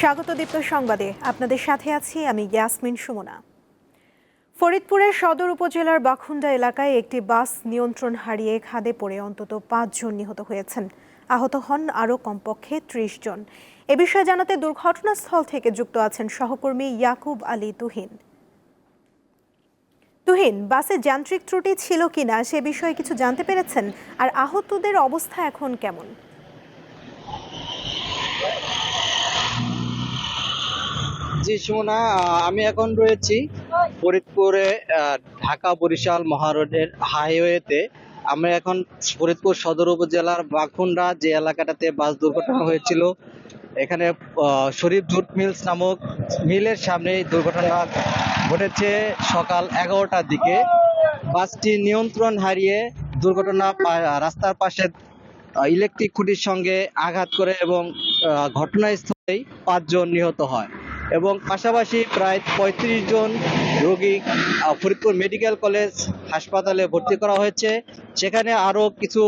স্বাগত দীপ্ত সংবাদে। আপনাদের সাথে আছি আমি ইয়াসমিন সুমনা। ফরিদপুরের সদর উপজেলার বাখুন্ডা এলাকায় একটি বাস নিয়ন্ত্রণ হারিয়ে খাদে পড়ে অন্তত পাঁচজন নিহত হয়েছেন। আহত হন আরও কমপক্ষে ত্রিশ জন। এ বিষয়ে জানাতে দুর্ঘটনাস্থল থেকে যুক্ত আছেন সহকর্মী ইয়াকুব আলী তুহিন। তুহিন, বাসে যান্ত্রিক ত্রুটি ছিল কিনা সে বিষয়ে কিছু জানতে পেরেছেন? আর আহতদের অবস্থা এখন কেমন? জি, সুমনা আমি এখন রয়েছি ফরিদপুরে ঢাকা বরিশাল মহারোডের হাইওয়েতে। আমরা এখন ফরিদপুর সদর উপজেলার বাখুন্ডা যে এলাকাটাতে বাস দুর্ঘটনা হয়েছিল, এখানে শরীফ জুট মিলস নামক মিলের সামনে দুর্ঘটনা ঘটেছে সকাল এগারোটার দিকে। বাসটি নিয়ন্ত্রণ হারিয়ে দুর্ঘটনা রাস্তার পাশে ইলেকট্রিক খুঁটির সঙ্গে আঘাত করে এবং ঘটনাস্থলেই পাঁচজন নিহত হয়। এবং পাশাপাশি প্রায় পঁয়ত্রিশ জন রোগী ফরিদপুর মেডিকেল কলেজ হাসপাতালে ভর্তি করা হয়েছে। সেখানে আরও কিছু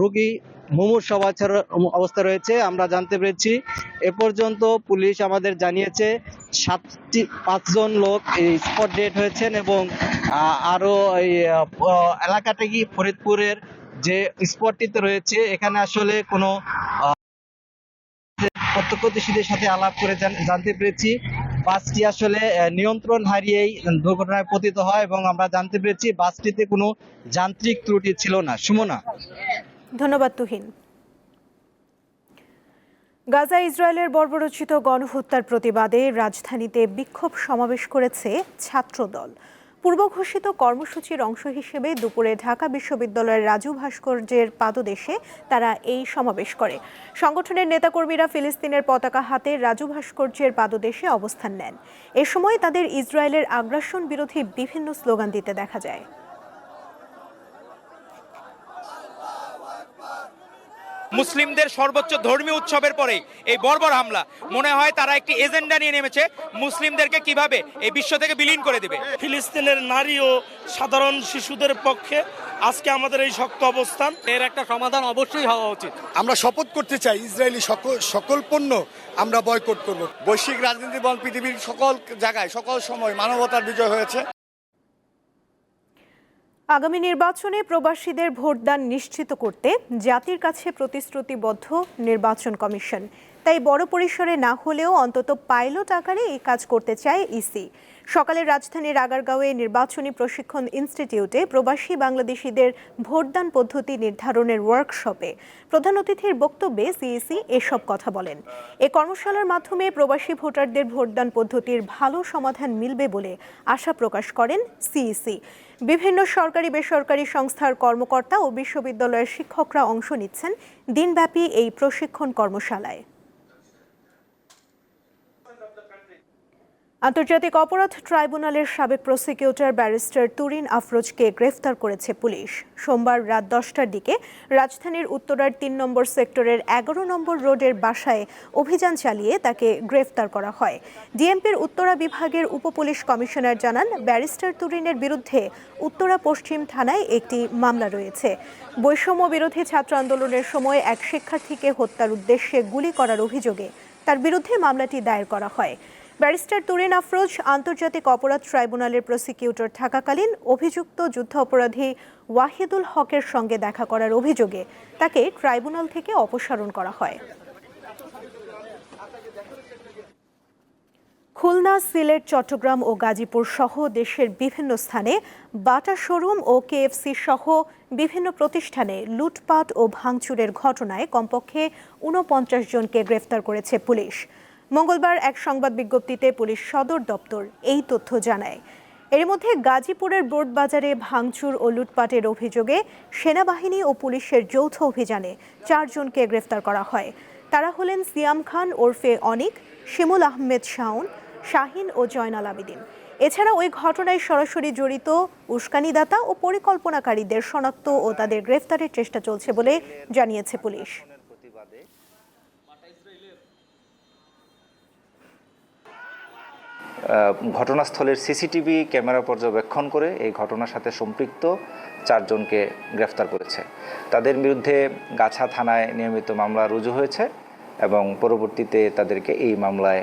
রোগী মুমূর্ষ অবস্থা রয়েছে, আমরা জানতে পেরেছি। এ পর্যন্ত পুলিশ আমাদের জানিয়েছে, সাতটি, পাঁচজন লোক এই স্পট ডেট হয়েছেন এবং আরও আরও এই এলাকাটা কি ফরিদপুরের যে স্পটটিতে রয়েছে, এখানে আসলে কোনো প্রত্যক্ষদর্শীদের সাথে আলাপ করে জানতে পেরেছি। বাসটি আসলে নিয়ন্ত্রণ হারিয়েই দুর্ঘটনায় পতিত হয় এবং আমরা জানতে পেরেছি বাসটিতে কোনো যান্ত্রিক ত্রুটি ছিল না। সুমনা। ধন্যবাদ, তুহিন। গাজা ইসরায়েলের বর্বরোচিত গণহত্যার প্রতিবাদে রাজধানীতে বিক্ষোভ সমাবেশ করেছে ছাত্রদল। পূর্ব ঘোষিত কর্মসূচির অংশ হিসেবে দুপুরে ঢাকা বিশ্ববিদ্যালয়ের রাজু ভাস্কর্যের পাদদেশে তারা এই সমাবেশ করে। সংগঠনের নেতাকর্মীরা ফিলিস্তিনের পতাকা হাতে রাজু ভাস্কর্যের পাদদেশে অবস্থান নেন। এ সময় তাদের ইসরায়েলের আগ্রাসন বিরোধী বিভিন্ন স্লোগান দিতে দেখা যায়। মুসলিমদের সর্বোচ্চ ধর্মীয় উৎসবের পরে এই বর্বর হামলা। মনে হয় তারা একটি এজেন্ডা নিয়ে নেমেছে। মুসলিমদেরকে কীভাবে এই বিশ্ব থেকে বিলীন করে দেবে? ফিলিস্তিনের নারী ও সাধারণ শিশুদের পক্ষে আজকে আমাদের এই শক্ত অবস্থান। এর একটা সমাধান অবশ্যই হওয়া উচিত। আমরা শপথ করতে চাই ইসরায়েলি সকল সকল পণ্য আমরা বয়কট করব। বৈশ্বিক রাজনীতি বল পৃথিবীর সকল জায়গায় সকল সময় মানবতার বিজয় হয়েছে। আগামী নির্বাচনে প্রবাসীদের ভোটদান নিশ্চিত করতে জাতির কাছে প্রতিশ্রুতিবদ্ধ নির্বাচন কমিশন। তাই বড় পরিসরে না হলেও অন্তত পাইলট আকারে এই কাজ করতে চায় ইসি। সকালে রাজধানীর আগারগাঁওয়ে নির্বাচনী প্রশিক্ষণ ইনস্টিটিউটে প্রবাসী বাংলাদেশিদের ভোটদান পদ্ধতি নির্ধারণের ওয়ার্কশপে প্রধান অতিথির বক্তব্যে সিইসি এসব কথা বলেন। এ কর্মশালার মাধ্যমে প্রবাসী ভোটারদের ভোটদান পদ্ধতির ভালো সমাধান মিলবে বলে আশা প্রকাশ করেন সিইসি। বিভিন্ন সরকারি বেসরকারি সংস্থার কর্মকর্তা ও বিশ্ববিদ্যালয়ের শিক্ষকরা অংশ নিচ্ছেন। দিনব্যাপী এই প্রশিক্ষণ কর্মশালায়। আন্তর্জাতিক অপরাধ ট্রাইব্যুনালের সাবেক প্রসিকিউটর ব্যারিস্টার তুরিন আফরোজকে গ্রেফতার করেছে পুলিশ। সোমবার রাত দশটার দিকে রাজধানীর উত্তরার তিন নম্বর সেক্টরের এগারো নম্বর রোডের বাসায় অভিযান চালিয়ে তাকে গ্রেফতার করা হয়। ডিএমপির উত্তরা বিভাগের উপপুলিশ কমিশনার জানান, ব্যারিস্টার তুরিনের বিরুদ্ধে উত্তরা পশ্চিম থানায় একটি মামলা রয়েছে। বৈষম্য বিরোধী ছাত্র আন্দোলনের সময় এক শিক্ষার্থীকে হত্যার উদ্দেশ্যে গুলি করার অভিযোগে তার বিরুদ্ধে মামলাটি দায়ের করা হয়। ব্যারিস্টার তুরিন আফরোজ আন্তর্জাতিক অপরাধ ট্রাইব্যুনালের প্রসিকিউটর থাকাকালীন অভিযুক্ত যুদ্ধ অপরাধী ওয়াহিদুল হকের সঙ্গে দেখা করার অভিযোগে তাকে ট্রাইব্যুনাল থেকে অপসারণ করা হয়। খুলনা, সিলেট, চট্টগ্রাম ও গাজীপুর সহ দেশের বিভিন্ন স্থানে বাটা শোরুম ও কেএফসি সহ বিভিন্ন প্রতিষ্ঠানে লুটপাট ও ভাঙচুরের ঘটনায় কমপক্ষে ঊনপঞ্চাশ জনকে গ্রেফতার করেছে পুলিশ। মঙ্গলবার এক সংবাদ বিজ্ঞপ্তিতে পুলিশ সদর দপ্তর এই তথ্য জানায়। এর মধ্যে গাজীপুরের বোর্ড বাজারে ভাঙচুর ও লুটপাটের অভিযোগে সেনাবাহিনী ও পুলিশের যৌথ অভিযানে চারজনকে গ্রেফতার করা হয়। তারা হলেন সিয়াম খান ওরফে অনিক, শিমুল আহমেদ শাওন, শাহিন ও জয়নাল আবেদিন। এছাড়া ওই ঘটনায় সরাসরি জড়িত উস্কানিদাতা ও পরিকল্পনাকারীদের শনাক্ত ও তাদের গ্রেফতারের চেষ্টা চলছে বলে জানিয়েছে পুলিশ। ঘটনাস্থলের সিসিটিভি ক্যামেরা পর্যবেক্ষণ করে এই ঘটনার সাথে সম্পৃক্ত চারজনকে গ্রেফতার করেছে। তাদের বিরুদ্ধে গাছা থানায় নিয়মিত মামলা রুজু হয়েছে এবং পরবর্তীতে তাদেরকে এই মামলায়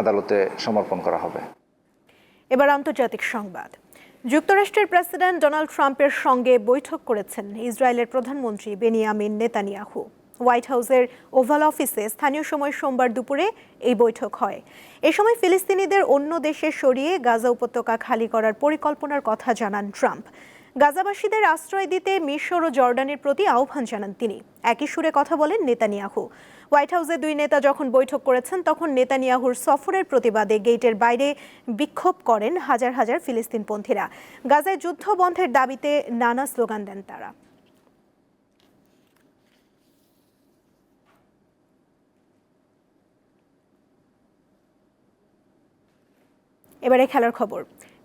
আদালতে সমর্পণ করা হবে। এবার আন্তর্জাতিক সংবাদ। যুক্তরাষ্ট্রের প্রেসিডেন্ট ডোনাল্ড ট্রাম্পের সঙ্গে বৈঠক করেছেন ইসরায়েলের প্রধানমন্ত্রী বেনিয়ামিন নেতানিয়াহু। হোয়াইট হাউসের ওভাল অফিসে স্থানীয় সময় সোমবার দুপুরে এই বৈঠক হয়। এ সময় ফিলিস্তিনিদের অন্য দেশে সরিয়ে গাজা উপত্যকা খালি করার পরিকল্পনার কথা জানান ট্রাম্প। গাজাবাসীদের আশ্রয় দিতে মিশর ও জর্ডানের প্রতি আহ্বান জানান তিনি। একই সুরে কথা বলেন নেতানিয়াহু। হোয়াইট হাউসে দুই নেতা যখন বৈঠক করেছেন, তখন নেতানিয়াহুর সফরের প্রতিবাদে গেটের বাইরে বিক্ষোভ করেন হাজার হাজার ফিলিস্তিনপন্থীরা। গাজায় যুদ্ধ বন্ধের দাবিতে নানা স্লোগান দেন তারা। এবারে খেলার খবর।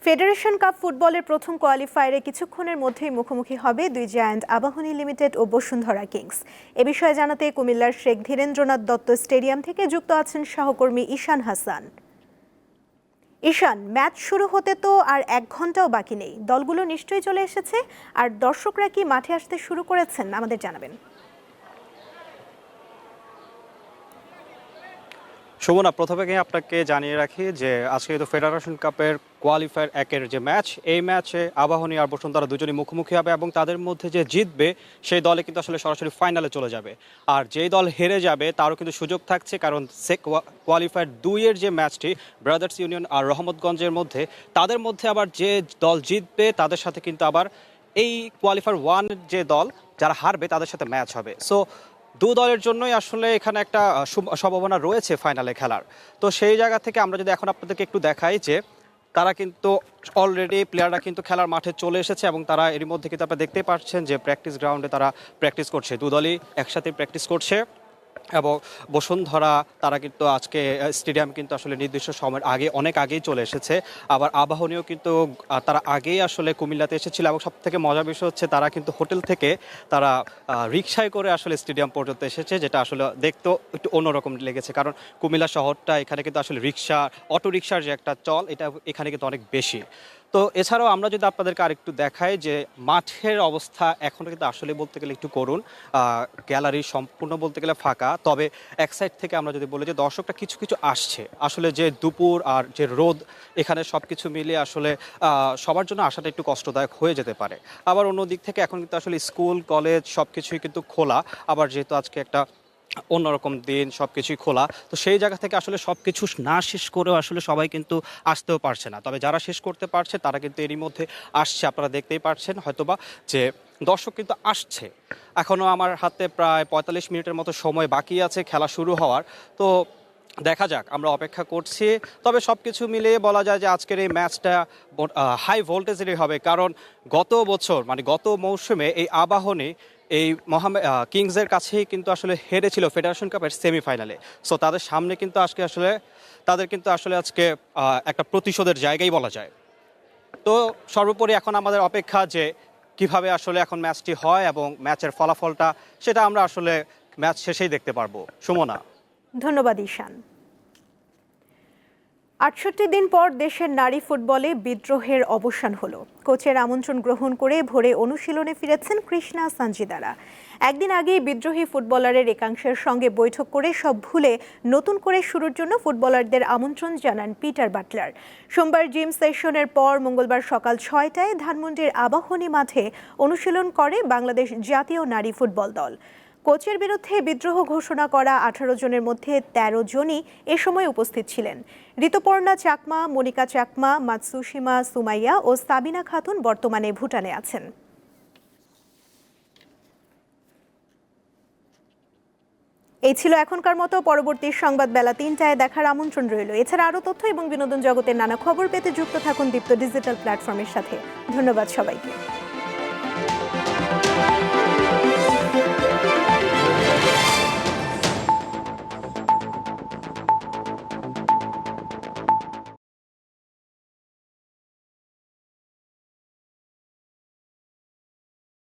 ফেডারেশন কাপ ফুটবলের প্রথম কোয়ালিফায়ারে কিছুক্ষণের মধ্যেই মুখোমুখি হবে দুই জায়ান্ট আবাহনী লিমিটেড ও বসুন্ধরা কিংস। এ বিষয়ে জানাতে কুমিল্লার শেখ ধীরেন্দ্রনাথ দত্ত স্টেডিয়াম থেকে যুক্ত আছেন সহকর্মী ঈশান হাসান। ঈশান, ম্যাচ শুরু হতে তো আর এক ঘন্টাও বাকি নেই। দলগুলো নিশ্চয়ই চলে এসেছে। আর দর্শকরা কি মাঠে আসতে শুরু করেছেন আমাদের জানাবেন। সুমনা প্রথমে আপনাকে জানিয়ে রাখি যে আজকে তো ফেডারেশন কাপের কোয়ালিফায়ার একের যে ম্যাচ এই ম্যাচে আবাহনী আর বসুন্ধরা দুজনই মুখোমুখি হবে এবং তাদের মধ্যে যে জিতবে, সেই দলে কিন্তু আসলে সরাসরি ফাইনালে চলে যাবে। আর যেই দল হেরে যাবে, তারও কিন্তু সুযোগ থাকছে কারণ সে কোয়ালিফায়ার দুইয়ের যে ম্যাচটি ব্রাদার্স ইউনিয়ন আর রহমতগঞ্জের মধ্যে, তাদের মধ্যে আবার যে দল জিতবে, তাদের সাথে কিন্তু আবার এই কোয়ালিফায়ার ওয়ান যে দল, যারা হারবে, তাদের সাথে ম্যাচ হবে। সো দু দলের জন্যই আসলে এখানে একটা সম্ভাবনা রয়েছে ফাইনালে খেলার। তো সেই জায়গা থেকে আমরা যদি এখন আপনাদেরকে একটু দেখাই যে, তারা কিন্তু অলরেডি প্লেয়াররা কিন্তু খেলার মাঠে চলে এসেছে এবং তারা এরই মধ্যে কিন্তু আপনারা দেখতে পাচ্ছেন যে প্র্যাকটিস গ্রাউন্ডে তারা প্র্যাকটিস করছে। দু দলই একসাথে প্র্যাকটিস করছে। এবং বসুন্ধরা তারা কিন্তু আজকে স্টেডিয়াম কিন্তু আসলে নির্দিষ্ট সময়ের আগে, অনেক আগেই চলে এসেছে। আবার আবাহনীয় কিন্তু তারা আগেই আসলে কুমিল্লাতে এসেছিল এবং সব থেকে মজার বিষয় হচ্ছে তারা কিন্তু হোটেল থেকে তারা রিক্সায় করে আসলে স্টেডিয়াম পর্যন্ত এসেছে, যেটা আসলে দেখতেও একটু অন্যরকম লেগেছে। কারণ কুমিল্লা শহরটা এখানে কিন্তু আসলে রিক্সা অটো রিক্সার যে একটা চল, এটা এখানে কিন্তু অনেক বেশি। তো এছাড়াও আমরা যদি আপনাদেরকে আরেকটু দেখাই যে মাঠের অবস্থা এখন কিন্তু আসলে বলতে গেলে একটু করুন। গ্যালারি সম্পূর্ণ বলতে গেলে ফাঁকা। তবে এক সাইড থেকে আমরা যদি বলি যে দর্শকটা কিছু কিছু আসছে। আসলে যে দুপুর আর যে রোদ, এখানে সব কিছু মিলিয়ে আসলে সবার জন্য আসাটা একটু কষ্টদায়ক হয়ে যেতে পারে। আবার অন্য দিক থেকে এখন কিন্তু আসলে স্কুল, কলেজ সব কিছুই কিন্তু খোলা। আবার যেহেতু আজকে একটা অন্যরকম দিন সব কিছুই খোলা। তো সেই জায়গা থেকে আসলে সব কিছু না শেষ করেও আসলে সবাই কিন্তু আসতেও পারছে না। তবে যারা শেষ করতে পারছে, তারা কিন্তু এরই মধ্যে আসছে। আপনারা দেখতেই পারছেন হয়তোবা যে দর্শক কিন্তু আসছে। এখনও আমার হাতে প্রায় পঁয়তাল্লিশ মিনিটের মতো সময় বাকি আছে, খেলা শুরু হওয়ার। তো দেখা যাক, আমরা অপেক্ষা করছি। তবে সব কিছু মিলিয়ে বলা যায় যে আজকের এই ম্যাচটা হাই ভোল্টেজেরই হবে। কারণ গত বছর মানে গত মৌসুমে এই আবাহনী এই আহ, কিংসের কাছেই কিন্তু আসলে হেরেছিল ফেডারেশন কাপের সেমিফাইনালে। সো তাদের সামনে কিন্তু আজকে আসলে তাদের কিন্তু আসলে আজকে একটা প্রতিশোধের জায়গাই বলা যায়। তো সর্বোপরি এখন আমাদের অপেক্ষা যে কীভাবে আসলে এখন ম্যাচটি হয় এবং ম্যাচের ফলাফলটা সেটা আমরা আসলে ম্যাচ শেষেই দেখতে পারব। সুমনা। ধন্যবাদ ঈশান। আটষট্টি দিন পর দেশের নারী ফুটবলে বিদ্রোহের অবসান হলো। কোচের আমন্ত্রণ গ্রহণ করে ভোরে অনুশীলনে ফিরেছেন কৃষ্ণা সানজিদারা। একদিন আগেই বিদ্রোহী ফুটবলারের একাংশের সঙ্গে বৈঠক করে সব ভুলে নতুন করে শুরুর জন্য ফুটবলারদের আমন্ত্রণ জানান পিটার বাটলার। সোমবার জিম সেশনের পর মঙ্গলবার সকাল ছয়টায় ধানমন্ডির আবাহনী মাঠে অনুশীলন করে বাংলাদেশ জাতীয় নারী ফুটবল দল। কোচের বিরুদ্ধে বিদ্রোহ ঘোষণা করা আঠারো জনের মধ্যে ১৩ জনই এ সময় উপস্থিত ছিলেন। ঋতুপর্ণা চাকমা, মনিকা চাকমা, মাতসুসীমা সুমাইয়া ও সাবিনা খাতুন বর্তমানে ভুটানে আছেন। এই ছিল এখনকার মতো। পরবর্তী সংবাদ বেলা তিনটায় দেখার আমন্ত্রণ রইল। এছাড়া আরও তথ্য এবং বিনোদন জগতের নানা খবর পেতে যুক্ত থাকুন দীপ্ত ডিজিটাল প্ল্যাটফর্মের সাথে। ধন্যবাদ সবাইকে।